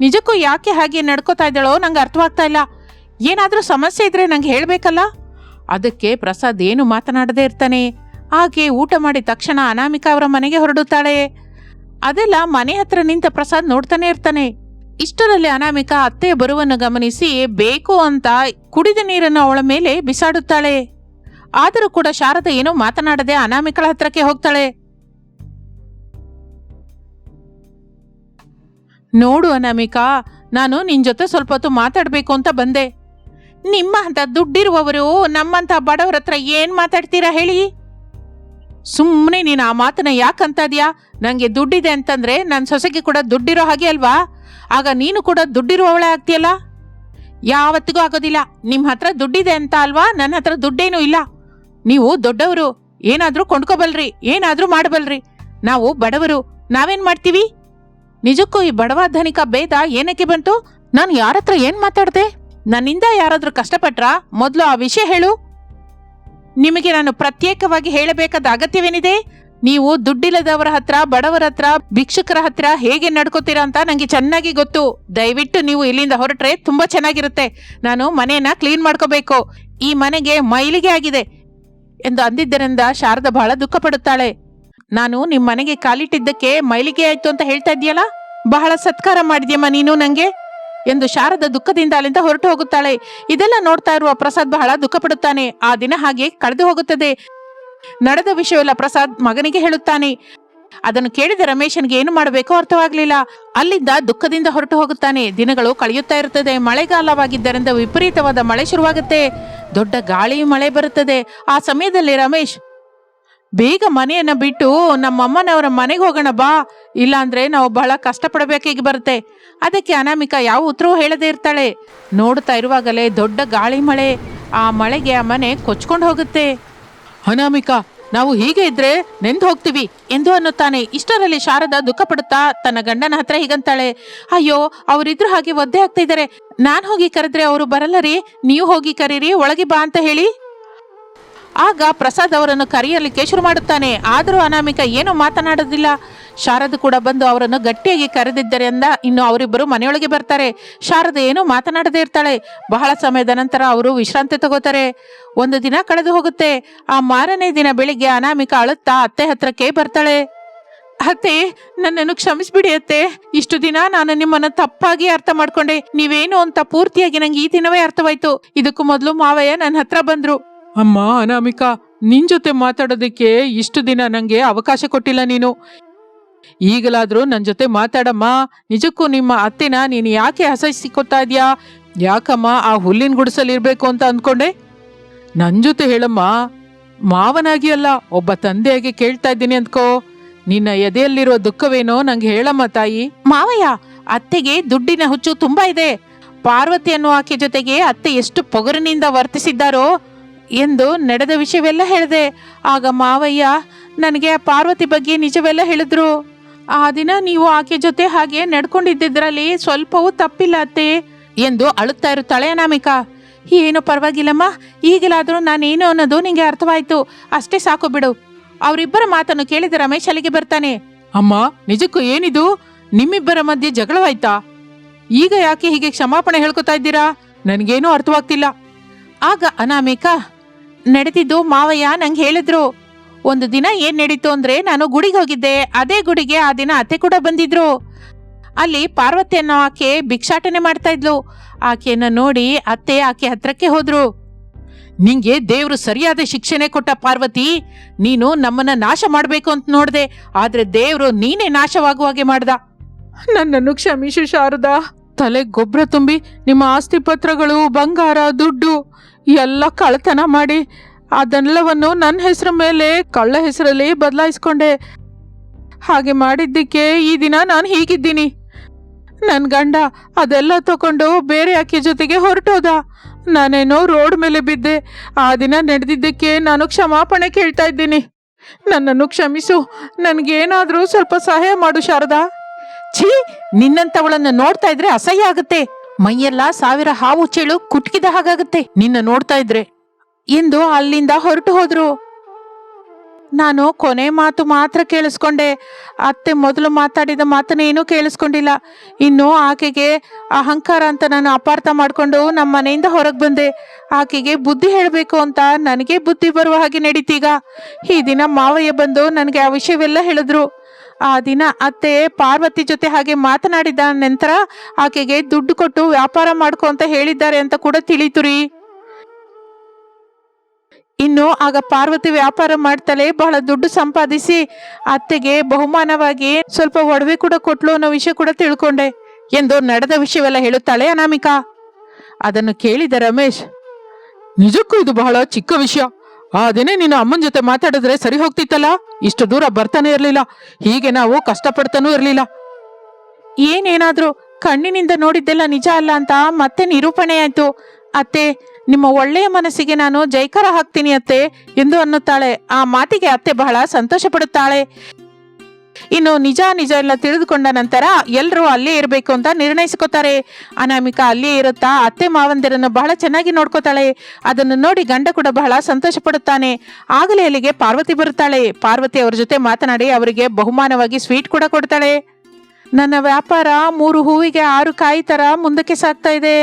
ನಿಜಕ್ಕೂ ಯಾಕೆ ಹಾಗೆ ನಡ್ಕೋತಾ ಇದ್ದಾಳೋ ನಂಗೆ ಅರ್ಥವಾಗ್ತಾ ಇಲ್ಲ. ಏನಾದರೂ ಸಮಸ್ಯೆ ಇದ್ರೆ ನಂಗೆ ಹೇಳಬೇಕಲ್ಲ? ಅದಕ್ಕೆ ಪ್ರಸಾದ್ ಏನು ಮಾತನಾಡದೇ ಇರ್ತಾನೆ. ಹಾಗೆ ಊಟ ಮಾಡಿದ ತಕ್ಷಣ ಅನಾಮಿಕಾ ಅವರ ಮನೆಗೆ ಹೊರಡುತ್ತಾಳೆ. ಅದೆಲ್ಲ ಮನೆ ಹತ್ರ ನಿಂತ ಪ್ರಸಾದ್ ನೋಡ್ತಾನೆ ಇರ್ತಾನೆ. ಇಷ್ಟರಲ್ಲಿ ಅನಾಮಿಕಾ ಅತ್ತೆ ಬರುವನ್ನು ಗಮನಿಸಿ ಬೇಕು ಅಂತ ಕುಡಿದ ನೀರನ್ನು ಅವಳ ಮೇಲೆ ಬಿಸಾಡುತ್ತಾಳೆ. ಆದರೂ ಕೂಡ ಶಾರದಾ ಏನೋ ಮಾತನಾಡದೆ ಅನಾಮಿಕಳ ಹತ್ರಕ್ಕೆ ಹೋಗ್ತಾಳೆ. ನೋಡು ಅನಾಮಿಕಾ, ನಾನು ನಿನ್ ಜೊತೆ ಸ್ವಲ್ಪ ಹೊತ್ತು ಮಾತಾಡ್ಬೇಕು ಅಂತ ಬಂದೆ. ನಿಮ್ಮ ಅಂತ ದುಡ್ಡಿರುವವರು ನಮ್ಮಂತ ಬಡವರ ಹತ್ರ ಏನ್ ಮಾತಾಡ್ತೀರಾ ಹೇಳಿ? ಸುಮ್ಮನೆ ನೀನು ಆ ಮಾತನ್ನ ಯಾಕಂತದ್ಯಾ ನಂಗೆ ದುಡ್ಡಿದೆ ಅಂತಂದ್ರೆ ನನ್ನ ಸೊಸೆಗೆ ಕೂಡ ದುಡ್ಡಿರೋ ಹಾಗೆ ಅಲ್ವಾ? ಆಗ ನೀನು ಕೂಡ ದುಡ್ಡಿರುವವಳೆ ಆಗ್ತಿಯಲ್ಲ? ಯಾವತ್ತಿಗೂ ಆಗೋದಿಲ್ಲ. ನಿಮ್ಮ ಹತ್ರ ದುಡ್ಡಿದೆ ಅಂತ ಅಲ್ವಾ? ನನ್ನ ಹತ್ರ ದುಡ್ಡೇನೂ ಇಲ್ಲ. ನೀವು ದೊಡ್ಡವರು, ಏನಾದ್ರೂ ಕೊಂಡ್ಕೋಬಲ್ರಿ, ಏನಾದ್ರೂ ಮಾಡಬಲ್ರಿ. ನಾವು ಬಡವರು, ನಾವೇನ್ ಮಾಡ್ತೀವಿ? ನಿಜಕ್ಕೂ ಈ ಬಡವ ಧನಿಕ ಭೇದ ಏನಕ್ಕೆ ಬಂತು? ನಾನು ಯಾರತ್ರ ಏನ್ ಮಾತಾಡ್ದೆ? ನನ್ನಿಂದ ಯಾರಾದ್ರೂ ಕಷ್ಟಪಟ್ರಾ? ಮೊದಲು ಆ ವಿಷಯ ಹೇಳು. ನಿಮಗೆ ನಾನು ಪ್ರತ್ಯೇಕವಾಗಿ ಹೇಳಬೇಕಾದ ಅಗತ್ಯವೇನಿದೆ? ನೀವು ದುಡ್ಡಿಲ್ಲದವರ ಹತ್ರ, ಬಡವರ ಹತ್ರ, ಭಿಕ್ಷುಕರ ಹತ್ರ ಹೇಗೆ ನಡ್ಕೋತೀರಾ ಅಂತ ನಂಗೆ ಚೆನ್ನಾಗಿ ಗೊತ್ತು. ದಯವಿಟ್ಟು ನೀವು ಇಲ್ಲಿಂದ ಹೊರಟ್ರೆ ತುಂಬಾ ಚೆನ್ನಾಗಿರುತ್ತೆ. ನಾನು ಮನೆಯನ್ನ ಕ್ಲೀನ್ ಮಾಡ್ಕೋಬೇಕು. ಈ ಮನೆಗೆ ಮೈಲಿಗೆ ಆಗಿದೆ ಎಂದು ಅಂದಿದ್ದರಿಂದ ಶಾರದಾ ಬಹಳ ದುಃಖ ಪಡುತ್ತಾಳೆ ನಾನು ನಿಮ್ ಮನೆಗೆ ಕಾಲಿಟ್ಟಿದ್ದಕ್ಕೆ ಮೈಲಿಗೆ ಆಯ್ತು ಅಂತ ಹೇಳ್ತಾ ಇದೆಯಲ್ಲ ಬಹಳ ಸತ್ಕಾರ ಮಾಡಿದ್ಯಮ್ಮ ನೀನು ನಂಗೆ? ಎಂದು ಶಾರದ ದುಃಖದಿಂದ ಅಲ್ಲಿಂದ ಹೊರಟು ಹೋಗುತ್ತಾಳೆ. ಇದೆಲ್ಲ ನೋಡ್ತಾ ಇರುವ ಪ್ರಸಾದ್ ಬಹಳ ದುಃಖ ಪಡುತ್ತಾನೆ. ಆ ದಿನ ಹಾಗೆ ಕಳೆದು ಹೋಗುತ್ತದೆ. ನಡೆದ ವಿಷಯವೆಲ್ಲ ಪ್ರಸಾದ್ ಮಗನಿಗೆ ಹೇಳುತ್ತಾನೆ. ಅದನ್ನು ಕೇಳಿದ ರಮೇಶನ್ಗೆ ಏನು ಮಾಡಬೇಕೋ ಅರ್ಥವಾಗಲಿಲ್ಲ. ಅಲ್ಲಿಂದ ದುಃಖದಿಂದ ಹೊರಟು ಹೋಗುತ್ತಾನೆ. ದಿನಗಳು ಕಳೆಯುತ್ತಾ ಇರುತ್ತದೆ. ಮಳೆಗಾಲವಾಗಿದ್ದರಿಂದ ವಿಪರೀತವಾದ ಮಳೆ ಶುರುವಾಗುತ್ತೆ. ದೊಡ್ಡ ಗಾಳಿ ಮಳೆ ಬರುತ್ತದೆ. ಆ ಸಮಯದಲ್ಲಿ ರಮೇಶ್ ಬೇಗ ಮನೆಯನ್ನ ಬಿಟ್ಟು ನಮ್ಮಮ್ಮನವರ ಮನೆಗೆ ಹೋಗೋಣ ಬಾ. ಇಲ್ಲಾಂದ್ರೆ ನಾವು ಬಹಳ ಕಷ್ಟಪಡಬೇಕಾಗಿ ಬರುತ್ತೆ. ಅದಕ್ಕೆ ಅನಾಮಿಕ ಯಾವ ಉತ್ತರವೂ ಹೇಳದೇ ಇರ್ತಾಳೆ. ನೋಡ್ತಾ ಇರುವಾಗಲೇ ದೊಡ್ಡ ಗಾಳಿ ಮಳೆ. ಆ ಮಳೆಗೆ ಆ ಮನೆ ಕೊಚ್ಕೊಂಡು ಹೋಗುತ್ತೆ. ಅನಾಮಿಕಾ, ನಾವು ಹೀಗೆ ಇದ್ರೆ ನೆಂದು ಹೋಗ್ತೀವಿ ಎಂದು ಅನ್ನುತ್ತಾನೆ. ಇಷ್ಟರಲ್ಲಿ ಶಾರದಾ ದುಃಖ ಪಡುತ್ತಾ ತನ್ನ ಗಂಡನ ಹತ್ರ ಹೀಗಂತಾಳೆ. ಅಯ್ಯೋ, ಅವರಿದ್ರು ಹಾಗೆ ಒದ್ದೆ ಆಗ್ತಾ ಇದ್ದಾರೆ. ನಾನು ಹೋಗಿ ಕರೆದ್ರೆ ಅವರು ಬರಲ್ಲ ರೀ. ನೀವು ಹೋಗಿ ಕರೀರಿ, ಒಳಗೆ ಬಾ ಅಂತ ಹೇಳಿ. ಆಗ ಪ್ರಸಾದ್ ಅವರನ್ನು ಕರೆಯಲಿಕ್ಕೆ ಶುರು ಮಾಡುತ್ತಾನೆ. ಆದರೂ ಅನಾಮಿಕ ಏನು ಮಾತನಾಡೋದಿಲ್ಲ. ಶಾರದ ಕೂಡ ಬಂದು ಅವರನ್ನು ಗಟ್ಟಿಯಾಗಿ ಕರೆದಿದ್ದರಿಂದ ಇನ್ನು ಅವರಿಬ್ಬರು ಮನೆಯೊಳಗೆ ಬರ್ತಾರೆ. ಶಾರದ ಏನು ಮಾತನಾಡದೇ ಇರ್ತಾಳೆ. ಬಹಳ ಸಮಯದ ನಂತರ ಅವರು ವಿಶ್ರಾಂತಿ ತಗೋತಾರೆ. ಒಂದು ದಿನ ಕಳೆದು ಹೋಗುತ್ತೆ. ಆ ಮಾರನೇ ದಿನ ಬೆಳಿಗ್ಗೆ ಅನಾಮಿಕ ಅಳುತ್ತಾ ಅತ್ತೆ ಹತ್ರಕ್ಕೆ ಬರ್ತಾಳೆ. ಅತ್ತೆ, ನನ್ನನ್ನು ಕ್ಷಮಿಸ್ಬಿಡಿ ಅತ್ತೆ. ಇಷ್ಟು ದಿನ ನಾನು ನಿಮ್ಮನ್ನು ತಪ್ಪಾಗಿ ಅರ್ಥ ಮಾಡ್ಕೊಂಡೆ. ನೀವೇನು ಅಂತ ಪೂರ್ತಿಯಾಗಿ ನಂಗೆ ಈ ದಿನವೇ ಅರ್ಥವಾಯ್ತು. ಇದಕ್ಕೂ ಮೊದಲು ಮಾವಯ್ಯ ನನ್ನ ಹತ್ರ ಬಂದ್ರು. ಅಮ್ಮ, ಅನಾಮಿಕಾ, ನಿನ್ ಜೊತೆ ಮಾತಾಡೋದಕ್ಕೆ ಇಷ್ಟು ದಿನ ನಂಗೆ ಅವಕಾಶ ಕೊಟ್ಟಿಲ್ಲ ನೀನು. ಈಗಲಾದ್ರೂ ನನ್ನ ಜೊತೆ ಮಾತಾಡಮ್ಮ. ನಿಜಕ್ಕೂ ನಿಮ್ಮ ಅತ್ತೆನ ನೀನು ಯಾಕೆ ಅಸಹಿಸಿಕೊತಾ ಇದ್ಯಾ? ಯಾಕಮ್ಮ ಆ ಹುಲ್ಲಿನ ಗುಡಿಸಲ್ ಇರ್ಬೇಕು ಅಂತ ಅಂದ್ಕೊಂಡೆ? ನನ್ನ ಜೊತೆ ಹೇಳಮ್ಮ, ಮಾವನಾಗಿ ಅಲ್ಲ, ಒಬ್ಬ ತಂದೆಯಾಗಿ ಕೇಳ್ತಾ ಇದ್ದೀನಿ ಅಂದ್ಕೋ. ನಿನ್ನ ಎದೆಯಲ್ಲಿರೋ ದುಃಖವೇನೋ ನಂಗೆ ಹೇಳಮ್ಮ ತಾಯಿ. ಮಾವಯ್ಯ, ಅತ್ತೆಗೆ ದುಡ್ಡಿನ ಹುಚ್ಚು ತುಂಬಾ ಇದೆ. ಪಾರ್ವತಿ ಅನ್ನೋ ಆಕೆ ಜೊತೆಗೆ ಅತ್ತೆ ಎಷ್ಟು ಪೊಗರಿನಿಂದ ವರ್ತಿಸಿದ್ದಾರೋ ಎಂದು ನಡೆದ ವಿಷಯವೆಲ್ಲ ಹೇಳಿದೆ. ಆಗ ಮಾವಯ್ಯ ನನಗೆ ಪಾರ್ವತಿ ಬಗ್ಗೆ ನಿಜವೆಲ್ಲ ಹೇಳಿದ್ರು. ಆ ದಿನ ನೀವು ಆಕೆ ಜೊತೆ ಹಾಗೆ ನಡ್ಕೊಂಡಿದ್ದಿದ್ರಲ್ಲಿ ಸ್ವಲ್ಪವೂ ತಪ್ಪಿಲ್ಲ ಅತ್ತೆ, ಎಂದು ಅಳುತ್ತಾ ಇರುತ್ತಾಳೆ ಅನಾಮಿಕಾ. ಏನು ಪರವಾಗಿಲ್ಲಮ್ಮ, ಈಗಲಾದರೂ ನಾನೇನು ಅನ್ನೋದು ನಿಂಗೆ ಅರ್ಥವಾಯ್ತು. ಅಷ್ಟೇ ಸಾಕು ಬಿಡು. ಅವರಿಬ್ಬರ ಮಾತನ್ನು ಕೇಳಿದ ರಮೇಶ್ ಅಲ್ಲಿಗೆ ಬರ್ತಾನೆ. ಅಮ್ಮ, ನಿಜಕ್ಕೂ ಏನಿದು? ನಿಮ್ಮಿಬ್ಬರ ಮಧ್ಯೆ ಜಗಳವಾಯ್ತಾ? ಈಗ ಯಾಕೆ ಹೀಗೆ ಕ್ಷಮಾಪಣೆ ಹೇಳ್ಕೊತಾ ಇದ್ದೀರಾ? ನನಗೇನೂ ಅರ್ಥವಾಗ್ತಿಲ್ಲ. ಆಗ ಅನಾಮಿಕ ನಡೆದಿದ್ದು ಮಾವಯ್ಯ ನಂಗೆ ಹೇಳಿದ್ರು, ಒಂದು ದಿನ ಏನ್ ನಡೀತು ಅಂದ್ರೆ ನಾನು ಗುಡಿಗೆ ಹೋಗಿದ್ದೆ, ಅದೇ ಗುಡಿಗೆ ಆ ದಿನ ಅತ್ತೆ ಕೂಡ ಬಂದಿದ್ರು. ಅಲ್ಲಿ ಪಾರ್ವತಿ ಅನ್ನೋ ಆಕೆ ಭಿಕ್ಷಾಟನೆ ಮಾಡ್ತಾ ಇದ್ಲು. ಆಕೆಯನ್ನ ನೋಡಿ ಅತ್ತೆ ಆಕೆ ಹತ್ರಕ್ಕೆ ಹೋದ್ರು. ನಿಂಗೆ ದೇವರು ಸರಿಯಾದ ಶಿಕ್ಷೆನೆ ಕೊಟ್ಟ ಪಾರ್ವತಿ, ನೀನು ನಮ್ಮನ್ನ ನಾಶ ಮಾಡಬೇಕು ಅಂತ ನೋಡಿದೆ, ಆದ್ರೆ ದೇವರು ನೀನೇ ನಾಶವಾಗುವ ಹಾಗೆ ಮಾಡ್ದ. ನನ್ನನ್ನು ಕ್ಷಮಿಸು ಶಾರದಾ. ತಲೆ ಗೊಬ್ಬರ ತುಂಬಿ, ನಿಮ್ಮ ಆಸ್ತಿ ಪತ್ರಗಳು, ಬಂಗಾರ, ದುಡ್ಡು ಎಲ್ಲ ಕಳ್ಳತನ ಮಾಡಿ ಅದೆಲ್ಲವನ್ನು ನನ್ನ ಹೆಸರ ಮೇಲೆ ಕಳ್ಳ ಹೆಸರಲ್ಲಿ ಬದಲಾಯಿಸ್ಕೊಂಡೆ. ಹಾಗೆ ಮಾಡಿದ್ದಕ್ಕೆ ಈ ದಿನ ನಾನು ಹೀಗಿದ್ದೀನಿ. ನನ್ನ ಗಂಡ ಅದೆಲ್ಲ ತಗೊಂಡು ಬೇರೆ ಆಕೆ ಜೊತೆಗೆ ಹೊರಟೋದ. ನಾನೇನೋ ರೋಡ್ ಮೇಲೆ ಬಿದ್ದೆ. ಆ ದಿನ ನಡೆದಿದ್ದಕ್ಕೆ ನಾನು ಕ್ಷಮಾಪಣೆ ಕೇಳ್ತಾ ಇದ್ದೀನಿ. ನನ್ನನ್ನು ಕ್ಷಮಿಸು. ನನಗೇನಾದರೂ ಸ್ವಲ್ಪ ಸಹಾಯ ಮಾಡು ಶಾರದಾ. ಛೀ ನಿನ್ನಂತವಳನ್ನ ನೋಡ್ತಾ ಇದ್ರೆ ಅಸಹ್ಯ ಆಗುತ್ತೆ. ಮೈಯೆಲ್ಲ ಸಾವಿರ ಹಾವು ಚೇಳು ಕುಟ್ಕಿದ ಹಾಗಾಗುತ್ತೆ. ನಿನ್ನ ನೋಡ್ತಾ ಇದ್ರೆ. ಎಂದು ಅಲ್ಲಿಂದ ಹೊರಟು ಹೋದ್ರು. ನಾನು ಕೊನೆ ಮಾತು ಮಾತ್ರ ಕೇಳಿಸ್ಕೊಂಡೆ. ಅತ್ತೆ ಮೊದಲು ಮಾತಾಡಿದ ಮಾತನ್ನ ಏನೂ ಕೇಳಿಸ್ಕೊಂಡಿಲ್ಲ. ಇನ್ನು ಆಕೆಗೆ ಅಹಂಕಾರ ಅಂತ ನಾನು ಅಪಾರ್ಥ ಮಾಡ್ಕೊಂಡು ನಮ್ಮ ಮನೆಯಿಂದ ಹೊರಗೆ ಬಂದೆ. ಆಕೆಗೆ ಬುದ್ಧಿ ಹೇಳಬೇಕು ಅಂತ ನನಗೆ ಬುದ್ಧಿ ಬರುವ ಹಾಗೆ ನಡೀತೀಗ ಈ ದಿನ ಮಾವಯ್ಯ ಬಂದು ನನಗೆ ಆ ವಿಷಯವೆಲ್ಲ ಹೇಳಿದ್ರು. ಆ ದಿನ ಅತ್ತೆ ಪಾರ್ವತಿ ಜೊತೆ ಹಾಗೆ ಮಾತನಾಡಿದ ನಂತರ ಆಕೆಗೆ ದುಡ್ಡು ಕೊಟ್ಟು ವ್ಯಾಪಾರ ಮಾಡ್ಕೊ ಅಂತ ಹೇಳಿದ್ದಾರೆ ಅಂತ ಕೂಡ ತಿಳಿತು ರೀ. ಇನ್ನು ಆಗ ಪಾರ್ವತಿ ವ್ಯಾಪಾರ ಮಾಡ್ತಾಳೆ ಬಹಳ ದುಡ್ಡು ಸಂಪಾದಿಸಿ ಅತ್ತೆಗೆ ಬಹುಮಾನವಾಗಿ ಸ್ವಲ್ಪ ಒಡವೆ ಕೂಡ ಕೊಟ್ಲು ಅನ್ನೋ ವಿಷಯ ಕೂಡ ತಿಳ್ಕೊಂಡೆ. ಎಂದು ನಡೆದ ವಿಷಯವೆಲ್ಲ ಹೇಳುತ್ತಾಳೆ ಅನಾಮಿಕಾ. ಅದನ್ನು ಕೇಳಿದ ರಮೇಶ್, ನಿಜಕ್ಕೂ ಇದು ಬಹಳ ಚಿಕ್ಕ ವಿಷಯ. ಆ ದಿನ ನೀನು ಅಮ್ಮನ ಜೊತೆ ಮಾತಾಡಿದ್ರೆ ಸರಿ ಹೋಗ್ತಿತ್ತಲ್ಲ? ಇಷ್ಟು ದೂರ ಬರ್ತಾನೆ ಇರ್ಲಿಲ್ಲ. ಹೀಗೆ ನಾವು ಕಷ್ಟಪಡ್ತಾನೂ ಇರ್ಲಿಲ್ಲ. ಏನೇನಾದ್ರೂ ಕಣ್ಣಿನಿಂದ ನೋಡಿದ್ದೆಲ್ಲ ನಿಜ ಅಲ್ಲ ಅಂತ ಮತ್ತೆ ನಿರೂಪಣೆ ಆಯ್ತು. ಅತ್ತೆ, ನಿಮ್ಮ ಒಳ್ಳೆಯ ಮನಸ್ಸಿಗೆ ನಾನು ಜೈಕಾರ ಹಾಕ್ತೀನಿ ಅತ್ತೆ ಎಂದು ಅನ್ನುತ್ತಾಳೆ. ಆ ಮಾತಿಗೆ ಅತ್ತೆ ಬಹಳ ಸಂತೋಷ ಪಡುತ್ತಾಳೆ ಇನ್ನು ನಿಜ ನಿಜ ಎಲ್ಲ ತಿಳಿದುಕೊಂಡ ನಂತರ ಎಲ್ಲರೂ ಅಲ್ಲೇ ಇರಬೇಕು ಅಂತ ನಿರ್ಣಯಿಸ್ಕೋತಾರೆ. ಅನಾಮಿಕಾ ಅಲ್ಲೇ ಇರುತ್ತಾ, ಅತ್ತೆ ಮಾವಂದಿರನ್ನು ಬಹಳ ಚೆನ್ನಾಗಿ ನೋಡ್ಕೋತಾಳೆ. ಅದನ್ನು ನೋಡಿ ಗಂಡ ಕೂಡ ಬಹಳ ಸಂತೋಷ ಪಡುತ್ತಾನೆ ಆಗಲೇ ಅಲ್ಲಿಗೆ ಪಾರ್ವತಿ ಬರುತ್ತಾಳೆ. ಪಾರ್ವತಿ ಅವರ ಜೊತೆ ಮಾತನಾಡಿ ಅವರಿಗೆ ಬಹುಮಾನವಾಗಿ ಸ್ವೀಟ್ ಕೂಡ ಕೊಡ್ತಾಳೆ. ನನ್ನ ವ್ಯಾಪಾರ ಮೂರು ಹೂವಿಗೆ ಆರು ಕಾಯಿ ಥರ ಮುಂದಕ್ಕೆ ಸಾಗ್ತಾ ಇದೆ.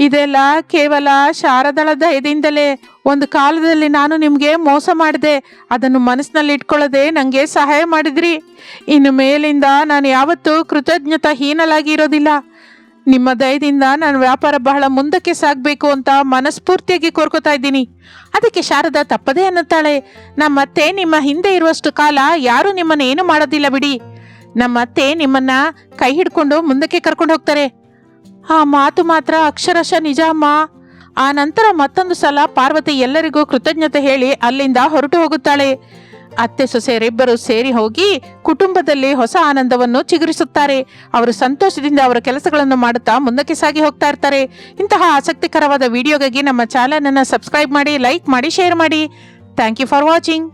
ಇದೆಲ್ಲ ಕೇವಲ ಶಾರದಳ ದಯದಿಂದಲೇ ಒಂದು ಕಾಲದಲ್ಲಿ ನಾನು ನಿಮಗೆ ಮೋಸ ಮಾಡಿದೆ. ಅದನ್ನು ಮನಸ್ಸಿನಲ್ಲಿ ಇಟ್ಕೊಳ್ಳದೆ ನನಗೆ ಸಹಾಯ ಮಾಡಿದ್ರಿ. ಇನ್ನು ಮೇಲಿಂದ ನಾನು ಯಾವತ್ತೂ ಕೃತಜ್ಞತಾ ಹೀನಲಾಗಿ ಇರೋದಿಲ್ಲ ನಿಮ್ಮ ದಯದಿಂದ ನಾನು ವ್ಯಾಪಾರ ಬಹಳ ಮುಂದಕ್ಕೆ ಸಾಗಬೇಕು ಅಂತ ಮನಸ್ಫೂರ್ತಿಯಾಗಿ ಕೋರ್ಕೋತಾ ಇದ್ದೀನಿ. ಅದಕ್ಕೆ ಶಾರದಾ ತಪ್ಪದೇ ಅನ್ನುತ್ತಾಳೆ. ನಮ್ಮತ್ತೆ ನಿಮ್ಮ ಹಿಂದೆ ಇರುವಷ್ಟು ಕಾಲ ಯಾರೂ ನಿಮ್ಮನ್ನು ಏನು ಮಾಡೋದಿಲ್ಲ ಬಿಡಿ. ನಮ್ಮತ್ತೆ ನಿಮ್ಮನ್ನ ಕೈ ಹಿಡ್ಕೊಂಡು ಮುಂದಕ್ಕೆ ಕರ್ಕೊಂಡು ಹೋಗ್ತಾರೆ. ಆ ಮಾತು ಮಾತ್ರ ಅಕ್ಷರಶಃ ನಿಜ ಅಮ್ಮ. ಆ ನಂತರ ಮತ್ತೊಂದು ಸಲ ಪಾರ್ವತಿ ಎಲ್ಲರಿಗೂ ಕೃತಜ್ಞತೆ ಹೇಳಿ ಅಲ್ಲಿಂದ ಹೊರಟು ಹೋಗುತ್ತಾಳೆ. ಅತ್ತೆ ಸೊಸೆಯರಿಬ್ಬರು ಸೇರಿ ಹೋಗಿ ಕುಟುಂಬದಲ್ಲಿ ಹೊಸ ಆನಂದವನ್ನು ಚಿಗುರಿಸುತ್ತಾರೆ. ಅವರು ಸಂತೋಷದಿಂದ ಅವರ ಕೆಲಸಗಳನ್ನು ಮಾಡುತ್ತಾ ಮುಂದಕ್ಕೆ ಸಾಗಿ ಹೋಗ್ತಾ ಇರ್ತಾರೆ. ಇಂತಹ ಆಸಕ್ತಿಕರವಾದ ವಿಡಿಯೋಗಾಗಿ ನಮ್ಮ ಚಾನಲನ್ನು ಸಬ್ಸ್ಕ್ರೈಬ್ ಮಾಡಿ, ಲೈಕ್ ಮಾಡಿ, ಶೇರ್ ಮಾಡಿ. Thank you for watching.